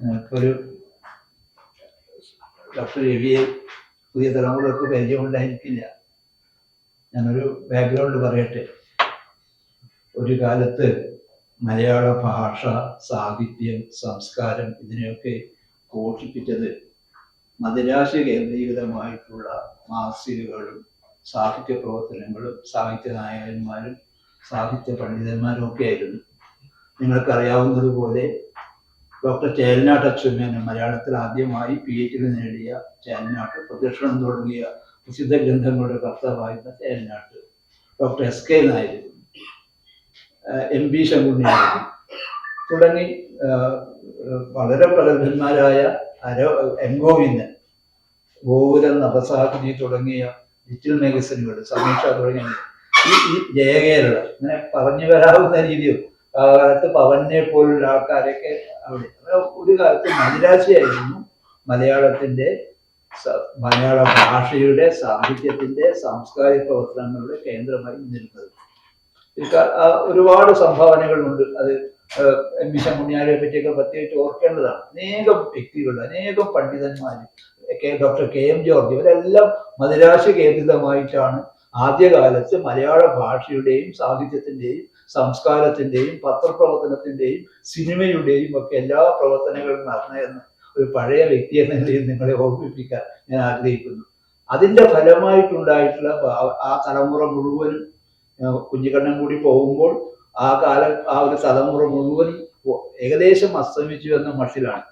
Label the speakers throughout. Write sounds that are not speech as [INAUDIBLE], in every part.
Speaker 1: നിങ്ങൾക്കൊരു ഡോക്ടർ രവിയെ പുതിയ തലമുറയ്ക്ക് പരിചയമുണ്ടായിരിക്കില്ല. ഞാനൊരു ബാക്ക്ഗ്രൗണ്ട് പറയട്ടെ. ഒരു കാലത്ത് മലയാള ഭാഷ സാഹിത്യം സംസ്കാരം ഇതിനെയൊക്കെ പോഷിപ്പിച്ചത് മദിരാശ കേന്ദ്രീകൃതമായിട്ടുള്ള മാസികകളും സാഹിത്യ പ്രവർത്തനങ്ങളും സാഹിത്യ നായകന്മാരും സാഹിത്യ പണ്ഡിതന്മാരും ഒക്കെ ആയിരുന്നു. നിങ്ങൾക്കറിയാവുന്നതുപോലെ ഡോക്ടർ ചേലനാട്ട് അച്യുതമേനൻ മലയാളത്തിൽ ആദ്യമായി പി എച്ച് ഡി നേടിയ ചേലനാട്ട്. പ്രദക്ഷിണം തുടങ്ങിയ പ്രസിദ്ധ ഗ്രന്ഥങ്ങളുടെ കർത്താവായിരുന്ന Chelanatt. Doctor S K Nair M B ശങ്കുണ്ണിയായിരുന്നു തുടങ്ങി വളരെ പ്രഗത്ഭന്മാരായ അര എം ഗോവിന്ദൻ ഗോകുലം നവസാഹിനി തുടങ്ങിയ ഡിജിറ്റൽ മാഗസിനുകൾ സമീക്ഷ തുടങ്ങിയ ഈ ജയകേരള ഇങ്ങനെ പറഞ്ഞു വരാവുന്ന രീതിയിൽ ആ കാലത്ത് പവനെ പോലുള്ള ആൾക്കാരൊക്കെ അവിടെ. ഒരു കാലത്ത് മദിരാശിയായിരുന്നു മലയാളത്തിന്റെ മലയാള ഭാഷയുടെ സാഹിത്യത്തിന്റെ സാംസ്കാരിക പ്രവർത്തനങ്ങളുടെ കേന്ദ്രമായി നിന്നിരുന്നത്. ഒരുപാട് സംഭാവനകളുണ്ട്. അത് എം വി ശമുണിയാരെ പറ്റിയൊക്കെ പ്രത്യേകിച്ച് ഓർക്കേണ്ടതാണ്. അനേകം വ്യക്തികൾ അനേകം പണ്ഡിതന്മാർ K doctor K M George ഇവരെല്ലാം മദിരാശ കേന്ദ്രിതമായിട്ടാണ് ആദ്യകാലത്ത് മലയാള ഭാഷയുടെയും സാഹിത്യത്തിന്റെയും സംസ്കാരത്തിന്റെയും പത്രപ്രവർത്തനത്തിന്റെയും സിനിമയുടെയും ഒക്കെ എല്ലാ പ്രവർത്തനങ്ങളും നടന്നതെന്ന് ഒരു പഴയ വ്യക്തി എന്ന നിലയിൽ നിങ്ങളെ ഓർമ്മിപ്പിക്കാൻ ഞാൻ ആഗ്രഹിക്കുന്നു. അതിന്റെ ഫലമായിട്ടുണ്ടായിട്ടുള്ള ആ- തലമുറ മുഴുവനും കുഞ്ഞിക്കണ്ണൻ കൂടി പോകുമ്പോൾ ആ കാലം ആ ഒരു തലമുറ മുഴുവൻ ഏകദേശം അസ്തമിച്ചു എന്ന മട്ടിലാണ്.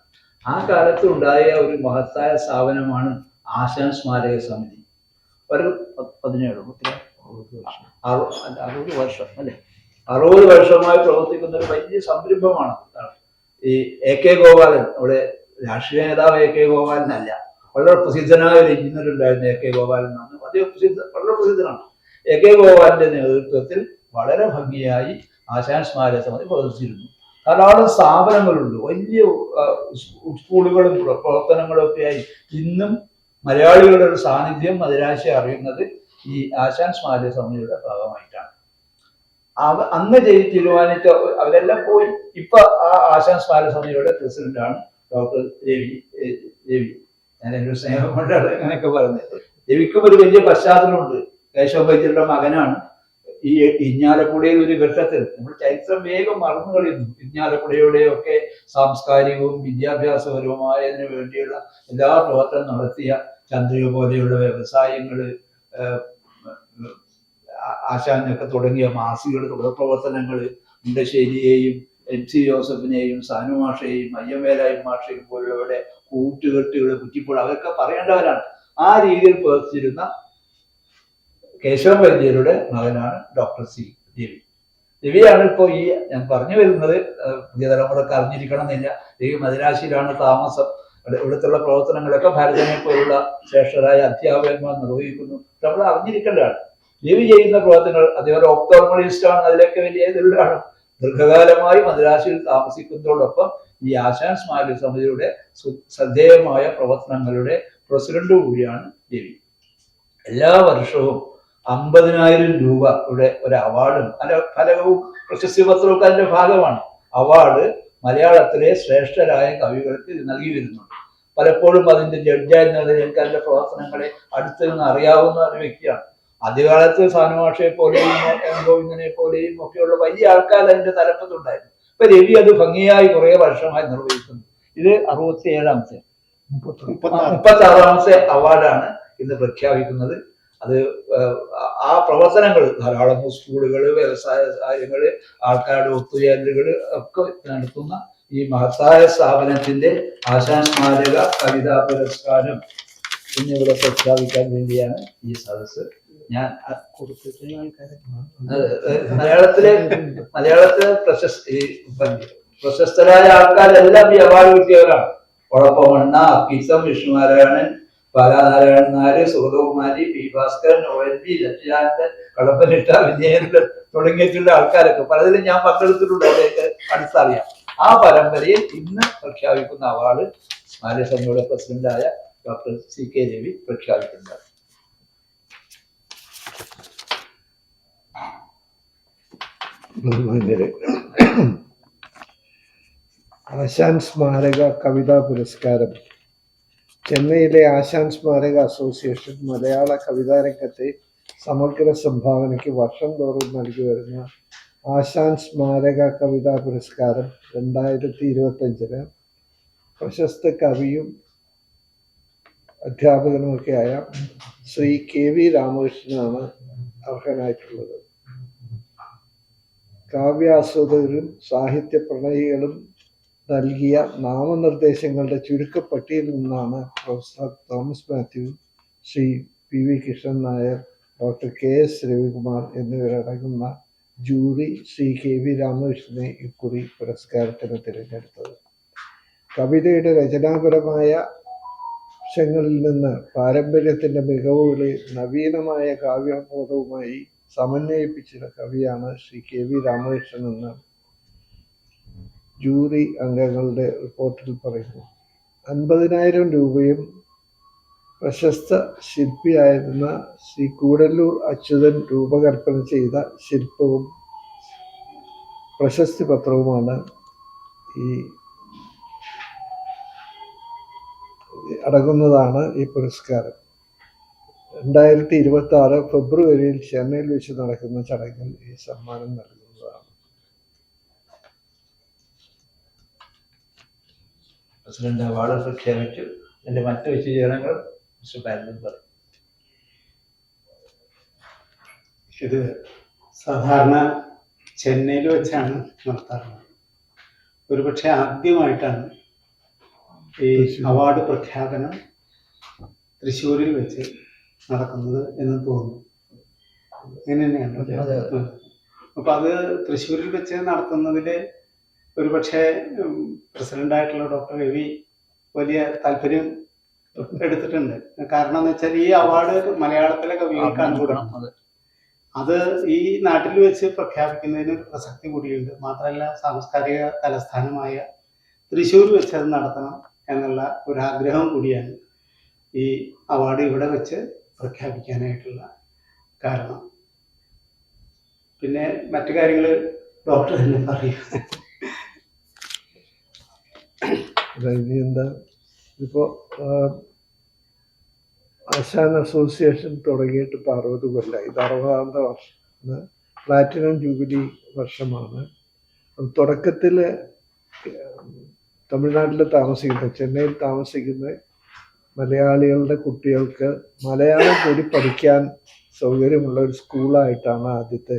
Speaker 1: ആ കാലത്ത് ഉണ്ടായ ഒരു മഹത്തായ സ്ഥാപനമാണ് ആശാൻ സ്മാരക സമിതി. ഒരു പതിനേഴ് അറുപത് വർഷം അല്ലെ? അറുപത് വർഷമായി പ്രവർത്തിക്കുന്ന ഒരു വലിയ സംരംഭമാണ്. ഈ എ കെ ഗോപാലൻ അവിടെ രാഷ്ട്രീയ നേതാവ് എ കെ ഗോപാലൻ അല്ല വളരെ പ്രസിദ്ധനായ ഒരു എഞ്ചിനീയർ ഉണ്ടായിരുന്നു എ കെ ഗോപാലൻ എന്നാണ് അദ്ദേഹം പ്രസിദ്ധ വളരെ പ്രസിദ്ധനാണ്. എ കെ ഗോപാലിന്റെ നേതൃത്വത്തിൽ വളരെ ഭംഗിയായി ആശാൻ സ്മാരക സമിതി പ്രവർത്തിച്ചിരുന്നു. ധാരാളം സ്ഥാപനങ്ങളുണ്ട് വലിയ സ്കൂളുകളും പ്ര- പ്രവർത്തനങ്ങളും ഒക്കെയായി. ഇന്നും മലയാളികളുടെ ഒരു സാന്നിധ്യം മദിരാശയെ അറിയുന്നത് ഈ ആശാൻ സ്മാരക സമിതിയുടെ ഭാഗമായിട്ടാണ്. അവ അന്ന് ചെയ്ത് തീരുമാനിച്ച അവരെല്ലാം പോയി. ഇപ്പൊ ആ ആശാൻ സ്മാരക സമിതിയുടെ പ്രസിഡന്റാണ് ഡോക്ടർ രവി രവി. ഞാൻ ഒരു സ്നേഹം കൊണ്ടാണ് അങ്ങനെയൊക്കെ പറഞ്ഞത് രവിക്കും ഒരു വലിയ പശ്ചാത്തലമുണ്ട്. കേശവ വൈദ്യരുടെ മകനാണ്. ഈ ഇഞ്ഞാലക്കുടയിൽ ഒരു ഘട്ടത്തിൽ നമ്മൾ ചരിത്രം വേഗം മറന്നു കളയുന്നു. ഇഞ്ഞാലക്കുടയുടെ ഒക്കെ സാംസ്കാരികവും വിദ്യാഭ്യാസപരവുമായതിനു വേണ്ടിയുള്ള എല്ലാ പ്രവർത്തനം നടത്തിയ ചന്ദ്രിക പോലെയുള്ള വ്യവസായങ്ങൾ ആശാനൊക്കെ തുടങ്ങിയ മാസികകൾ തുടർപ്രവർത്തനങ്ങൾ മുണ്ടശ്ശേരിയെയും എം സി ജോസഫിനെയും സാനു മാഷയെയും അയ്യമേലായും മാഷയും പോലുള്ളവരുടെ കൂട്ടുകെട്ടുകൾ കുറ്റിപ്പോൾ അവരൊക്കെ പറയേണ്ടവരാണ്. ആ രീതിയിൽ പ്രവർത്തിച്ചിരുന്ന കേശവ വൈദ്യരുടെ മകനാണ് ഡോക്ടർ സി. രവി. രവിയാണ് ഇപ്പോൾ ഈ ഞാൻ പറഞ്ഞു വരുന്നത് പുതിയ തലമുറയ്ക്ക് അറിഞ്ഞിരിക്കണം എന്നില്ല രവി മദിരാശിയിലാണ് താമസം. ഇവിടെ- ഇവിടുത്തുള്ള പ്രവർത്തനങ്ങളൊക്കെ ഭാരതനെ പോലുള്ള ശ്രേഷ്ഠരായ അധ്യാപകന്മാർ നിർവഹിക്കുന്നു. നമ്മൾ അറിഞ്ഞിരിക്കേണ്ടതാണ്. രവി ചെയ്യുന്ന പ്രവർത്തനങ്ങൾ അതേപോലെ ഒപ്തോമളിസ്റ്റ് ആണ് അതിലൊക്കെ വലിയ ഇതിലാണ്. ദീർഘകാലമായി മദ്രാസിൽ താമസിക്കുന്നതോടൊപ്പം ഈ ആശാൻ സ്മാരക സമിതിയുടെ ശ്രദ്ധേയമായ പ്രവർത്തനങ്ങളുടെ പ്രസിഡന്റ് കൂടിയാണ് രവി. എല്ലാ വർഷവും അമ്പതിനായിരം രൂപ ഇവിടെ ഒരു അവാർഡും അല്ല ഫലകവും പ്രശസ്തി പത്രവും അതിന്റെ ഭാഗമാണ്. അവാർഡ് മലയാളത്തിലെ ശ്രേഷ്ഠരായ കവികൾക്ക് ഇത് നൽകി വരുന്നുണ്ട്. പലപ്പോഴും അതിന്റെ ജഡ്ജായി അതിന്റെ പ്രവർത്തനങ്ങളെ അടുത്തു നിന്ന് അറിയാവുന്ന ഒരു വ്യക്തിയാണ് ആദ്യകാലത്ത് സാനുഭാഷയെ പോലെയും എം ഗോവിന്ദനെ പോലെയും ഒക്കെയുള്ള വലിയ ആൾക്കാർ അതിന്റെ തലപ്പത്തുണ്ടായിരുന്നു. ഇപ്പൊ രവി അത് ഭംഗിയായി കുറെ വർഷമായി നിർവഹിക്കുന്നു. ഇത് അറുപത്തി ഏഴാമത്തെ മുപ്പത്തി ആറാമത്തെ അവാർഡാണ് ഇന്ന് പ്രഖ്യാപിക്കുന്നത്. അത് ആ- പ്രവർത്തനങ്ങൾ ധാരാളം സ്കൂളുകൾ വ്യവസായ കാര്യങ്ങൾ ആൾക്കാരുടെ ഒത്തുചേരലുകൾ ഒക്കെ നടത്തുന്ന ഈ മഹത്തായ സ്ഥാപനത്തിന്റെ ആശാൻ സ്മാരക കവിതാ പുരസ്കാരം എന്നിവിടെ പ്രഖ്യാപിക്കാൻ വേണ്ടിയാണ് ഈ സദസ്സ് ഞാൻ മലയാളത്തിലെ മലയാളത്തിലെ പ്രശസ്തി പ്രശസ്തരായ ആൾക്കാരെല്ലാം ഈ അവാർഡ് കിട്ടിയവരാണ്. Olappamanna അക്കീസം Vishnunarayanan Balanarayanan Nair Sugathakumari P Bhaskaran O N P ലക്ഷ്യാനന്ദൻ കടപ്പനിട്ട വിജയൻ തുടങ്ങിയിട്ടുള്ള ആൾക്കാരൊക്കെ. പലതിലും ഞാൻ പങ്കെടുത്തിട്ടുണ്ട് അടുത്തറിയാം. ആ പരമ്പരയിൽ ഇന്ന് പ്രഖ്യാപിക്കുന്ന അവാർഡ് സ്മാരക സമിതിയുടെ പ്രസിഡന്റായ ഡോക്ടർ സി കെ രവി പ്രഖ്യാപിക്കുന്നത് [COUGHS]
Speaker 2: ആശാൻ സ്മാരക കവിതാ പുരസ്കാരം. ചെന്നൈയിലെ ആശാൻ സ്മാരക അസോസിയേഷൻ മലയാള കവിതാ രംഗത്തെ സമഗ്ര സംഭാവനയ്ക്ക് വർഷം തോറും നൽകി വരുന്ന ആശാൻ സ്മാരക കവിതാ പുരസ്കാരം രണ്ടായിരത്തി ഇരുപത്തഞ്ചിന് പ്രശസ്ത കവിയും അധ്യാപകനുമൊക്കെയായ ശ്രീ കെ വി രാമകൃഷ്ണനാണ് അർഹനായിട്ടുള്ളത്. കാവ്യാസ്വാദകരും സാഹിത്യ പ്രണയികളും നൽകിയ നാമനിർദ്ദേശങ്ങളുടെ ചുരുക്കപ്പട്ടിയിൽ നിന്നാണ് professor Thomas Mathew Shri P V Krishnan Nair doctor K S Ravikumar എന്നിവരടങ്ങുന്ന ജൂറി ശ്രീ കെ വി രാമകൃഷ്ണനെ ഇക്കുറി പുരസ്കാരത്തിന് തിരഞ്ഞെടുത്തത്. കവിതയുടെ രചനാപരമായ വശങ്ങളിൽ നിന്ന് പാരമ്പര്യത്തിന്റെ മികവുകളിൽ നവീനമായ കാവ്യാബോധവുമായി സമന്വയിപ്പിച്ച കവിയാണ് ശ്രീ കെ വി രാമകൃഷ്ണൻ എന്ന് ജൂറി അംഗങ്ങളുടെ റിപ്പോർട്ടിൽ പറയുന്നു. അൻപതിനായിരം രൂപയും പ്രശസ്ത ശില്പിയായിരുന്ന ശ്രീ കൂടല്ലൂർ അച്യുതൻ രൂപകൽപ്പന ചെയ്ത ശില്പവും പ്രശസ്തി പത്രവുമാണ് ഈ അടങ്ങുന്നതാണ് ഈ പുരസ്കാരം. രണ്ടായിരത്തി ഇരുപത്തി ആറ് ഫെബ്രുവരിയിൽ ചെന്നൈയിൽ വെച്ച് നടക്കുന്ന ചടങ്ങിൽ ഈ സമ്മാനം നൽകുന്നതാണ്.
Speaker 1: പ്രസിഡന്റ് അവാർഡ് പ്രഖ്യാപിച്ചു. എന്റെ മറ്റു വിശദീകരണങ്ങൾ മിസ്റ്റർ പറയും.
Speaker 3: ഇത് സാധാരണ ചെന്നൈയിൽ വെച്ചാണ് നടത്താറുള്ളത്. ഒരുപക്ഷെ ആദ്യമായിട്ടാണ് ഈ അവാർഡ് പ്രഖ്യാപനം തൃശ്ശൂരിൽ വെച്ച് നടക്കുന്നത് എന്ന് തോന്നുന്നു. അങ്ങനെ തന്നെയാണ്. അപ്പൊ അത് തൃശ്ശൂരിൽ വെച്ച് നടത്തുന്നതിൽ ഒരുപക്ഷെ പ്രസിഡന്റ് ആയിട്ടുള്ള ഡോക്ടർ രവി വലിയ താല്പര്യം എടുത്തിട്ടുണ്ട്. കാരണം എന്ന് വെച്ചാൽ ഈ അവാർഡ് മലയാളത്തിലെ കവികൾക്കാണ് കൊടുക്കുന്നത്
Speaker 1: അത്.
Speaker 3: ഈ നാട്ടിൽ വെച്ച് പ്രഖ്യാപിക്കുന്നതിന് ഒരു പ്രസക്തി കൂടിയുണ്ട്. മാത്രമല്ല സാംസ്കാരിക തലസ്ഥാനമായ തൃശ്ശൂർ വെച്ച് അത് നടത്തണം എന്നുള്ള ഒരു ആഗ്രഹം കൂടിയാണ് ഈ അവാർഡ് ഇവിടെ വെച്ച് പ്രഖ്യാപിക്കാനായിട്ടുള്ള കാരണം. പിന്നെ മറ്റു കാര്യങ്ങൾ ഡോക്ടർ തന്നെ പറയും.
Speaker 2: അതായത് എന്താ ഇപ്പോൾ ആശാൻ അസോസിയേഷൻ തുടങ്ങിയിട്ട് ഇപ്പോൾ അറുപത് കൊല്ലമായി ഇത് അറുപതാമത്തെ വർഷം. പ്ലാറ്റിനം ജൂബിലി വർഷമാണ്. തുടക്കത്തിൽ തമിഴ്നാട്ടിൽ താമസിക്കുന്ന ചെന്നൈയിൽ താമസിക്കുന്ന മലയാളികളുടെ കുട്ടികൾക്ക് മലയാളം കൂടി പഠിക്കാൻ സൗകര്യമുള്ള ഒരു സ്കൂളായിട്ടാണ് ആദ്യത്തെ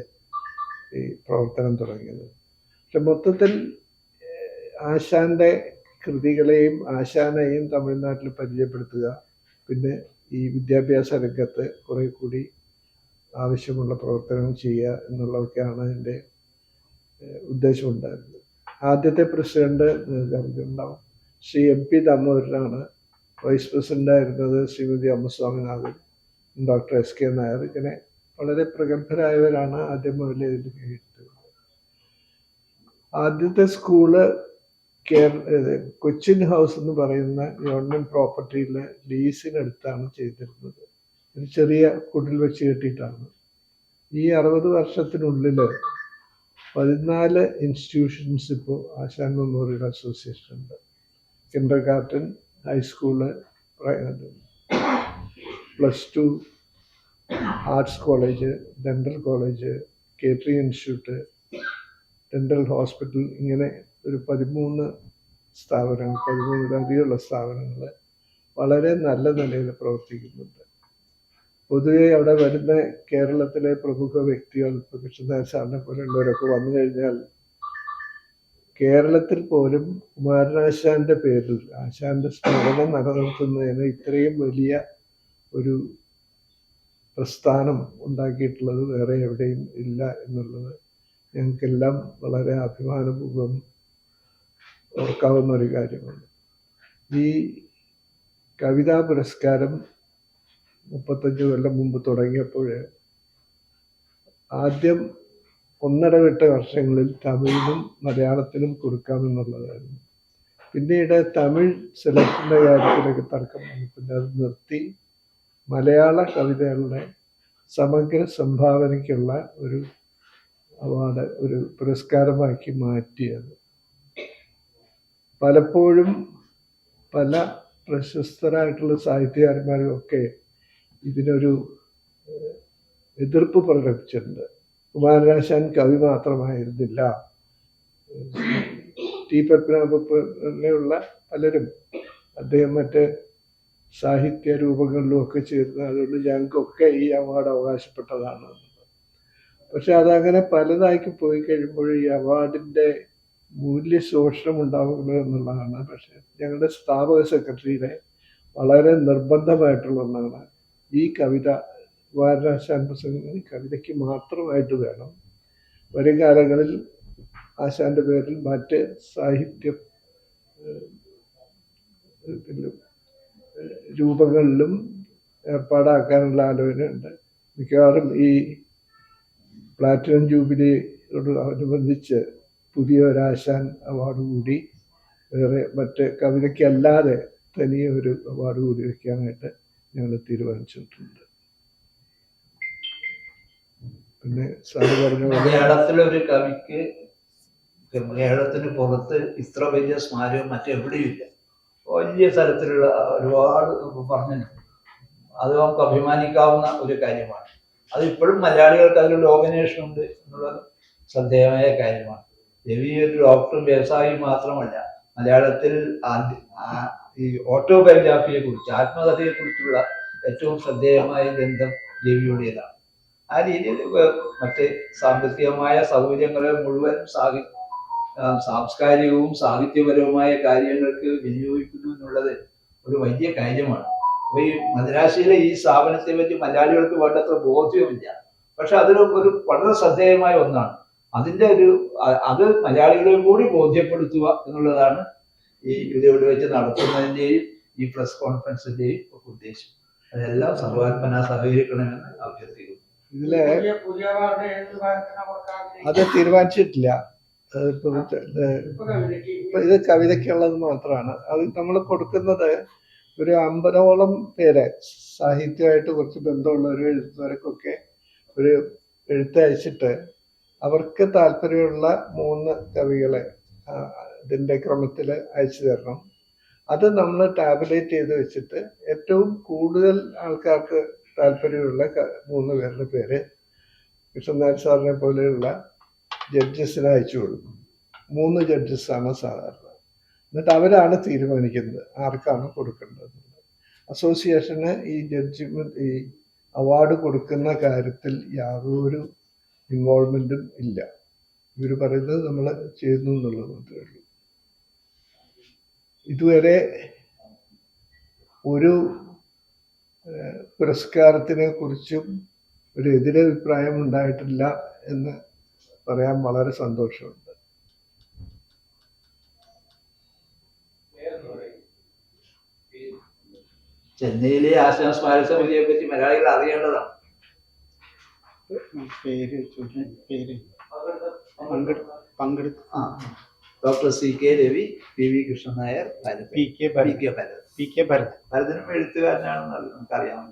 Speaker 2: ഈ പ്രവർത്തനം തുടങ്ങിയത്. പക്ഷെ മൊത്തത്തിൽ ആശാന്റെ കൃതികളെയും ആശാനെയും തമിഴ്നാട്ടിൽ പരിചയപ്പെടുത്തുക പിന്നെ ഈ വിദ്യാഭ്യാസ രംഗത്ത് കുറെ കൂടി ആവശ്യമുള്ള പ്രവർത്തനം ചെയ്യുക എന്നുള്ളതൊക്കെയാണ് എന്റെ ഉദ്ദേശമുണ്ടായിരുന്നത്. ആദ്യത്തെ പ്രസിഡന്റ് നിങ്ങൾക്ക് ശ്രീ എം പി ദാമോദരനാണ് vice പ്രസിഡന്റായിരുന്നത് Shrimati Ammaswaminathan doctor S K Nair. ഇങ്ങനെ വളരെ പ്രഗത്ഭരായവരാണ് ആദ്യം മുതലേ ഇതിൽ കേട്ടത് ആദ്യത്തെ സ്കൂൾ കേരള കൊച്ചിൻ ഹൗസ് എന്ന് പറയുന്ന ഗവൺമെന്റ് പ്രോപ്പർട്ടിയിൽ ലീസിനടുത്താണ് ചെയ്തിരുന്നത്. ഒരു ചെറിയ കുടിൽ വെച്ച് കെട്ടിയിട്ടാണ്. ഈ അറുപത് വർഷത്തിനുള്ളിൽ പതിനാല് ഇൻസ്റ്റിറ്റ്യൂഷൻസ് ഇപ്പോൾ ആശാൻ മെമ്മോറിയൽ അസോസിയേഷൻ ഉണ്ട് kindergarten high school plus two arts college dental college catering institute dental hospital ഇങ്ങനെ ഒരു പതിമൂന്ന് സ്ഥാപനങ്ങൾ പതിമൂന്നിലധികമുള്ള സ്ഥാപനങ്ങൾ വളരെ നല്ല നിലയിൽ പ്രവർത്തിക്കുന്നുണ്ട്. പൊതുവെ അവിടെ വരുന്ന കേരളത്തിലെ പ്രമുഖ വ്യക്തികൾ ഇപ്പോൾ കൃഷ്ണദാസ് സാറിനെ പോലെയുള്ളവരൊക്കെ വന്നു കഴിഞ്ഞാൽ കേരളത്തിൽ പോലും കുമാരനാശാന്റെ പേരിൽ ആശാന്റെ സ്മരണം നിലനിർത്തുന്നതിന് ഇത്രയും വലിയ ഒരു പ്രസ്ഥാനം ഉണ്ടാക്കിയിട്ടുള്ളത് വേറെ എവിടെയും ഇല്ല എന്നുള്ളത് ഞങ്ങൾക്കെല്ലാം വളരെ അഭിമാനപൂർവം ഓർക്കാവുന്ന ഒരു കാര്യമാണ്. ഈ കവിതാ പുരസ്കാരം മുപ്പത്തഞ്ച് കൊല്ലം മുമ്പ് തുടങ്ങിയപ്പോൾ ആദ്യം ഒന്നിടവിട്ട വർഷങ്ങളിൽ തമിഴിനും മലയാളത്തിനും കൊടുക്കാമെന്നുള്ളതായിരുന്നു. പിന്നീട് തമിഴ് സെലക്ഷന്റെ കാര്യത്തിലൊക്കെ തർക്കം വന്നു പിന്നെ അത് നിർത്തി. മലയാള കവിതകളുടെ സമഗ്ര സംഭാവനയ്ക്കുള്ള ഒരു അവാർഡ് ഒരു പുരസ്കാരമാക്കി മാറ്റിയത്. പലപ്പോഴും പല പ്രശസ്തരായിട്ടുള്ള സാഹിത്യകാരന്മാരും ഒക്കെ ഇതിനൊരു എതിർപ്പ് പ്രകടിപ്പിച്ചിട്ടുണ്ട്. കുമാരനാശാൻ കവി മാത്രമായിരുന്നില്ല. ടി. പത്മനാഭപ്പിള്ള പലരും അദ്ദേഹം മറ്റ് സാഹിത്യ രൂപങ്ങളിലും ഒക്കെ ചേരുന്ന അതുകൊണ്ട് ഞങ്ങൾക്കൊക്കെ ഈ അവാർഡ് അവകാശപ്പെട്ടതാണ്. പക്ഷെ അതങ്ങനെ പലതാക്കി പോയി കഴിയുമ്പോൾ ഈ അവാർഡിന്റെ മൂല്യശോഷണം ഉണ്ടാവുന്നു എന്നുള്ളതാണ്. പക്ഷെ ഞങ്ങളുടെ സ്ഥാപക സെക്രട്ടറിയുടെ വളരെ നിർബന്ധമായിട്ടുള്ള ഒന്നാണ് ഈ കവിത വാരണാശാൻ പ്രസംഗങ്ങൾ കവിതയ്ക്ക് മാത്രമായിട്ട് വേണം. വരും കാലങ്ങളിൽ ആശാന്റെ പേരിൽ മറ്റ് സാഹിത്യ രൂപങ്ങളിലും ഏർപ്പാടാക്കാനുള്ള ആലോചനയുണ്ട്. മിക്കവാറും ഈ പ്ലാറ്റിനം ജൂബിലിയോട് അനുബന്ധിച്ച് പുതിയ ഒരാശാൻ അവാർഡ് കൂടി വേറെ മറ്റ് കവിതയ്ക്കല്ലാതെ തനിയെ ഒരു അവാർഡ് കൂടി വയ്ക്കാനായിട്ട് ഞങ്ങൾ തീരുമാനിച്ചിട്ടുണ്ട്. പിന്നെ സാറ് പറഞ്ഞു
Speaker 1: മലയാളത്തിലൊരു കവിക്ക് മലയാളത്തിന് പുറത്ത് ഇത്ര വലിയ സ്മാരകം മറ്റെവിടെയും ഇല്ല വലിയ തരത്തിലുള്ള ഒരുപാട് പറഞ്ഞു അത് നമുക്ക് അഭിമാനിക്കാവുന്ന ഒരു കാര്യമാണ്. അത് ഇപ്പോഴും മലയാളികൾക്ക് അതിലൊരു ഓർഗനൈസേഷൻ ഉണ്ട് എന്നുള്ളത് ശ്രദ്ധേയമായ കാര്യമാണ്. രവി ഒരു ഡോക്ടറും വ്യവസായിയും മാത്രമല്ല മലയാളത്തിൽ ഈ ഓട്ടോബയോഗ്രാഫിയെ കുറിച്ച് ആത്മകഥയെ കുറിച്ചുള്ള ഏറ്റവും ശ്രദ്ധേയമായ ഗ്രന്ഥം രവിയുടേതാണ്. ആ രീതിയിൽ മറ്റ് സാമ്പത്തികമായ സൗകര്യങ്ങളെ മുഴുവൻ സാഹി സാംസ്കാരികവും സാഹിത്യപരവുമായ കാര്യങ്ങൾക്ക് വിനിയോഗിക്കുന്നു എന്നുള്ളത് ഒരു വലിയ കാര്യമാണ്. അപ്പൊ ഈ മദ്രാശിയിലെ ഈ സ്ഥാപനത്തെ പറ്റി മലയാളികൾക്ക് വേണ്ടത്ര ബോധ്യവുമില്ല. പക്ഷെ അതിൽ ഒരു വളരെ ശ്രദ്ധേയമായ ഒന്നാണ്. അതിന്റെ ഒരു അത് മലയാളികളെ കൂടി ബോധ്യപ്പെടുത്തുക എന്നുള്ളതാണ് ഈ ഇതിവിടെ വെച്ച് നടത്തുന്നതിന്റെയും ഈ പ്രസ് കോൺഫറൻസിന്റെയും ഒക്കെ ഉദ്ദേശം. അതെല്ലാം സർവാത്മന സഹകരിക്കണമെന്ന് അഭ്യർത്ഥിക്കുന്നു.
Speaker 2: ഇതിലെ അത് തീരുമാനിച്ചിട്ടില്ല. ഇത് കവിതയ്ക്കുള്ളത് മാത്രമാണ്. അത് നമ്മൾ കൊടുക്കുന്നത് ഒരു അമ്പതോളം പേരെ സാഹിത്യമായിട്ട് കുറച്ച് ബന്ധമുള്ള ഒരു എഴുത്തുകാർക്കൊക്കെ ഒരു എഴുത്തയച്ചിട്ട് അവർക്ക് താല്പര്യമുള്ള മൂന്ന് കവികളെ ഇതിന്റെ ഇതിന്റെ ക്രമത്തിൽ അയച്ചു തരണം. അത് നമ്മൾ ടാബുലേറ്റ് ചെയ്ത് വെച്ചിട്ട് ഏറ്റവും കൂടുതൽ ആൾക്കാർക്ക് താല്പര്യമുള്ള മൂന്ന് പേരുടെ പേര് കൃഷ്ണനാഥ് സാറിനെ പോലെയുള്ള ജഡ്ജസിന് അയച്ചു കൊടുക്കും. മൂന്ന് ജഡ്ജസാണ് സാധാരണ. എന്നിട്ട് അവരാണ് തീരുമാനിക്കുന്നത് ആർക്കാണ് കൊടുക്കേണ്ടത് അസോസിയേഷന് ഈ ജഡ്ജിമെന്റ് ഈ അവാർഡ് കൊടുക്കുന്ന കാര്യത്തിൽ യാതൊരു ഇൻവോൾവ്മെന്റും ഇല്ല. ഇവർ പറയുന്നത് നമ്മൾ ചെയ്യുന്നു എന്നുള്ളത് മാത്രമേ ഉള്ളൂ. ഇതുവരെ ഒരു പുരസ്കാരത്തിനെ കുറിച്ചും ഒരു എതിരഭിപ്രായം ഉണ്ടായിട്ടില്ല എന്ന് പറയാൻ വളരെ സന്തോഷമുണ്ട്.
Speaker 1: ചെന്നൈയിലെ ആശ്രമ സ്മാരക സമിതിയെ പറ്റി മലയാളികൾ അറിയേണ്ടതാണ്.
Speaker 3: പേര് പേര്. പങ്കെടു പങ്കെടുത്ത
Speaker 1: ആ. Doctor C K Ravi P V Krishnan Nair
Speaker 3: P K
Speaker 1: P
Speaker 3: Bharath
Speaker 1: K Bharathan
Speaker 3: P K Bharath
Speaker 1: ഭരതനും എഴുത്തുകാരനാണെന്ന് നമുക്കറിയാം